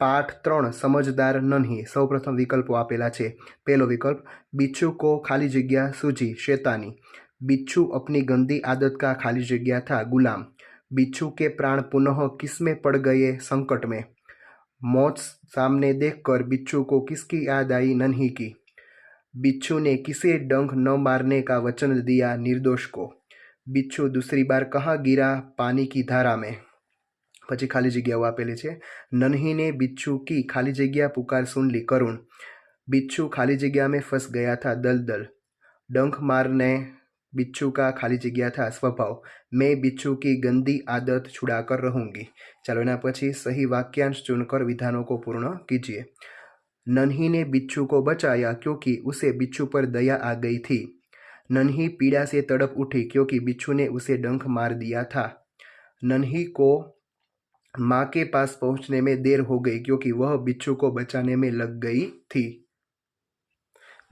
પાઠ ત્રણ સમજદાર નન્હી સૌપ્રથમ વિકલ્પો આપેલા છે પહેલો વિકલ્પ बिच्छू को खाली जगह सूझी शैतानी बिच्छू अपनी गंदी आदत का खाली जगह था गुलाम बिच्छू के प्राण पुनः किस में पड़ गए संकट में मौत सामने देखकर बिच्छू को किसकी याद आई नन्ही की बिच्छू ने किसे डंक न मारने का वचन दिया निर्दोष को बिच्छू दूसरी बार कहाँ गिरा पानी की धारा में પછી ખાલી જગ્યાઓ આપેલી છે नन्ही ने बिच्छू की खाली जगह पुकार सुन ली करुण बिच्छू खाली जगह में फंस गया था दलदल डंक मारने बिच्छू का खाली जगह था स्वभाव मैं बिच्छू की गंदी आदत छुड़ाकर रहूंगी चलो एना પછી सही वाक्यांश चुनकर विधानों को पूर्ण कीजिए नन्ही ने बिच्छू को बचाया क्योंकि उसे बिच्छू पर दया आ गई थी नन्ही पीड़ा से तड़प उठी क्योंकि बिच्छू ने उसे डंक मार दिया था नन्ही को माँ के पास पहुंचने में देर हो गई क्योंकि वह बिच्छू को बचाने में लग गई थी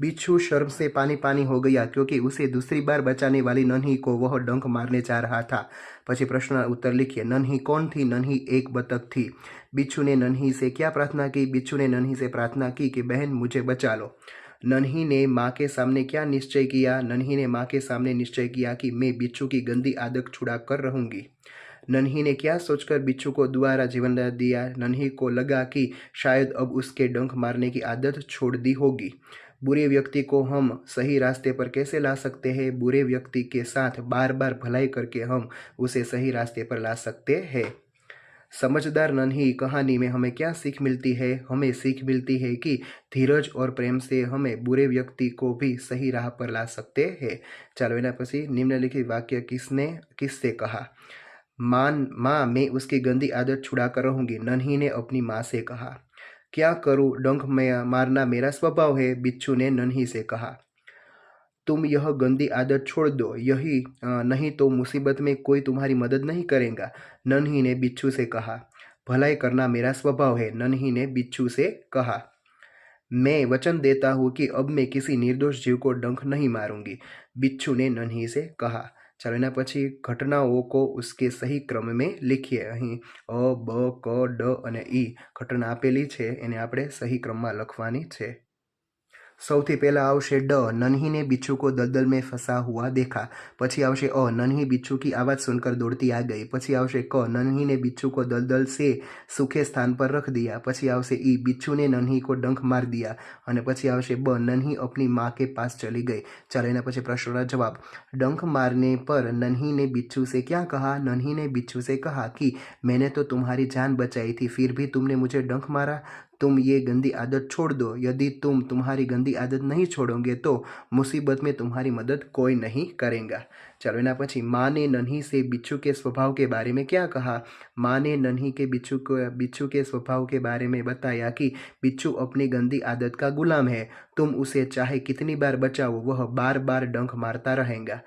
बिच्छू शर्म से पानी पानी हो गया क्योंकि उसे दूसरी बार बचाने वाली नन्ही को वह डंक मारने जा रहा था પછી પ્રશ્ન उत्तर लिखिए नन्ही कौन थी नन्ही एक बतख थी बिच्छू ने नन्ही से क्या प्रार्थना की बिच्छू ने नन्ही से प्रार्थना की कि बहन मुझे बचा लो नन्ही ने माँ के सामने क्या निश्चय किया नन्ही ने माँ के सामने निश्चय किया कि मैं बिच्छू की गंदी आदत छुड़ा कर रहूंगी नन्ही ने क्या सोचकर बिच्छू को दोबारा जीवन दिया? नन्ही को लगा कि शायद अब उसके डंक मारने की आदत छोड़ दी होगी। बुरे व्यक्ति को हम सही रास्ते पर कैसे ला सकते हैं? बुरे व्यक्ति के साथ बार बार भलाई करके हम उसे सही रास्ते पर ला सकते हैं। समझदार नन्ही, कहानी में हमें क्या सीख मिलती है? हमें सीख मिलती है कि धीरज और प्रेम से हमें बुरे व्यक्ति को भी सही राह पर ला सकते हैं। चलो एना પછી निम्नलिखित वाक्य किसने, किससे कहा? मान, माँ, मैं उसकी गंदी आदत छुड़ा कर रहूँगी, नन्ही ने अपनी माँ से कहा। क्या करूँ? डंक में मारना मेरा स्वभाव है, बिच्छू ने नन्ही से कहा। तुम यह गंदी आदत छोड़ दो, यही नहीं तो मुसीबत में कोई तुम्हारी मदद नहीं करेगा, नन्ही ने बिच्छू से कहा। भलाई करना मेरा स्वभाव है, नन्ही ने बिच्छू से कहा। मैं वचन देता हूँ कि अब मैं किसी निर्दोष जीव को डंक नहीं मारूँगी, बिच्छू ने नन्ही से कहा। ચાલો એના પછી ઘટનાઓ કો ઉસકે સહી ક્રમ મેં લીખીએ. અહીં અ, બ, ક, ડ અને ઈ ઘટના આપેલી છે. એને આપણે સહી ક્રમમાં લખવાની છે. સૌથી પહેલાં આવશે ડ नन्ही ने बिच्छू को दलदल में फंसा हुआ देखा પછી આવશે અ नन्ही बिच्छू की आवाज़ सुनकर दौड़ती आ गई પછી આવશે ક नन्ही ने बिच्छू को दलदल से सूखे स्थान पर रख दिया પછી આવશે ઈ बिच्छू ने नन्ही को डंक मार दिया અને પછી આવશે બ नन्ही अपनी माँ के पास चली गई ચાલો એના પછી પ્રશ્નનો જવાબ डंक मारने पर नन्ही ने बिच्छू से क्या कहा नन्ही ने बिच्छू से कहा कि मैंने तो तुम्हारी जान बचाई थी फिर भी तुमने मुझे डंक मारा तुम ये गंदी आदत छोड़ दो। यदि तुम तुम्हारी गंदी आदत नहीं छोड़ोगे तो मुसीबत में तुम्हारी मदद कोई नहीं करेगा। चलो एना પછી माँ ने नन्ही से बिच्छू के स्वभाव के बारे में क्या कहा? माँ ने नन्ही के बिच्छू को, बिच्छू के स्वभाव के बारे में बताया कि बिच्छू अपनी गंदी आदत का गुलाम है। तुम उसे चाहे कितनी बार बचाओ, वह बार बार डंक मारता रहेगा।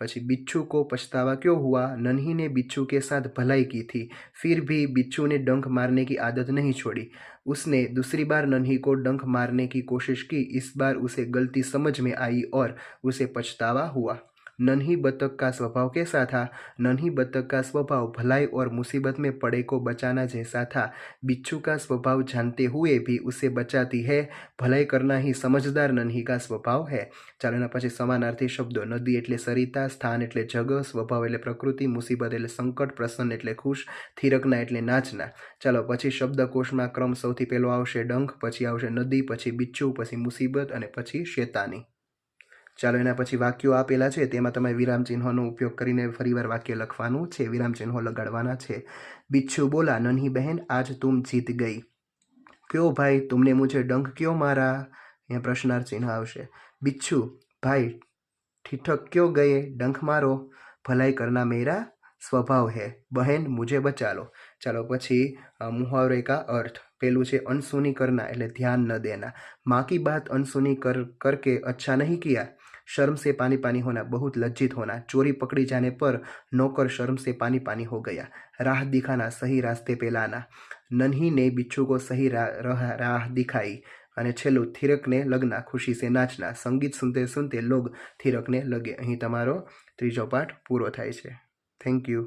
પછી बिच्छू को पछतावा क्यों हुआ नन्ही ने बिच्छू के साथ भलाई की थी फिर भी बिच्छू ने डंक मारने की आदत नहीं छोड़ी उसने दूसरी बार नन्ही को डंक मारने की कोशिश की इस बार उसे गलती समझ में आई और उसे पछतावा हुआ नन्ही बतख का स्वभाव कैसा था नन्ही बतख का स्वभाव भलाई और मुसीबत में पड़े को बचाना जैसा था बिच्छू का स्वभाव जानते हुए भी उसे बचाती है भलाई करना ही समझदार नन्ही का स्वभाव है ચાલો એના પછી સમાનાર્થી શબ્દો નદી એટલે સરિતા સ્થાન એટલે જગ સ્વભાવ એટલે પ્રકૃતિ મુસીબત એટલે સંકટ પ્રસન્ન એટલે ખુશ થીરકના એટલે નાચના ચાલો પછી શબ્દકોશમાં ક્રમ સૌથી પહેલો આવશે ડંખ પછી આવશે નદી પછી બિચ્છુ પછી મુસીબત અને પછી શેતાની ચાલો એના પછી વાક્યો આપેલા છે. તેમાં તમે વિરામ ચિહ્નોનો ઉપયોગ કરીને ફરીવાર વાક્ય લખવાનું છે. વિરામ ચિહ્નો લગાડવાના છે. બિચ્છુ બોલા, નન્હી બહેન, આજ તુમ જીત ગઈ. કયો ભાઈ, તમને મુજે ડંખ કયો મારા? અહીંયા પ્રશ્નાર્થ ચિહ્ન આવશે. બિચ્છુ, ભાઈ, ઠીઠક કયો ગયે? ડંખ મારો. ભલાઈ કરના મેરા સ્વભાવ હે. બહેન, મુજે બચાલો. ચાલો પછી મુહાવરે કા અર્થ. પેલું છે, અનસુની કરના, એટલે ધ્યાન ન દેના. માં કી બાત અનસુની કર, કરકે અચ્છા નહીં કિયા? शर्म से पानी पानी होना बहुत लज्जित होना चोरी पकड़ी जाने पर नौकर शर्म से पानी पानी हो गया राह दिखाना सही रास्ते पे लाना नन्ही ने बिच्छू को सही राह राह दिखाई અને છેલ્લું થીરકને લગ્ન ખુશી સે નાચના સંગીત સુનતે સુનતે લોગ થીરકને લગે અહીં તમારો ત્રીજો પાઠ પૂરો થાય છે થેન્ક યુ